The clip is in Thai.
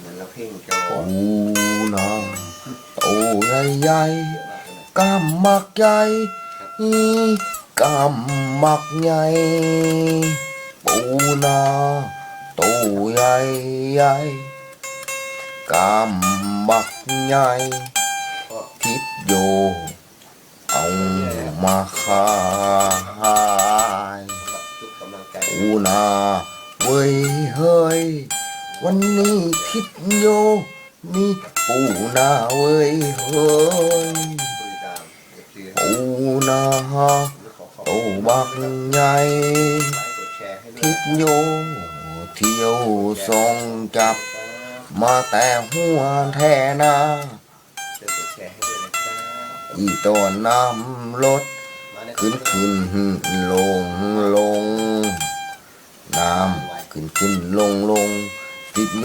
เหมือนเราเพ่งจอปูนาโตใหญ่ใหญ่เยอะมากเลยนะกำมักใหญ่อีกำมักใหญ่ปูนาโตใหญ่ใหญ่กำมักใหญ่ก็ทิศโยเอามาขายสำหรับจุดกำลังใจปูนาเว้ยเฮ้ย วันนี้ทิศโย มีปูนาเว้ยเฮ้ยบริการเอฟซีปูนาขอขอบโตบักใหญ่ไลค์กดแชร์ให้ด้วทิยศโย เที่ยวส่งจับ มาแต่หัวแทนาอีตอนน้ำรถมาในขึ้นขึ้นลงลง น้ำขึ้นขึ้นลงลง ติด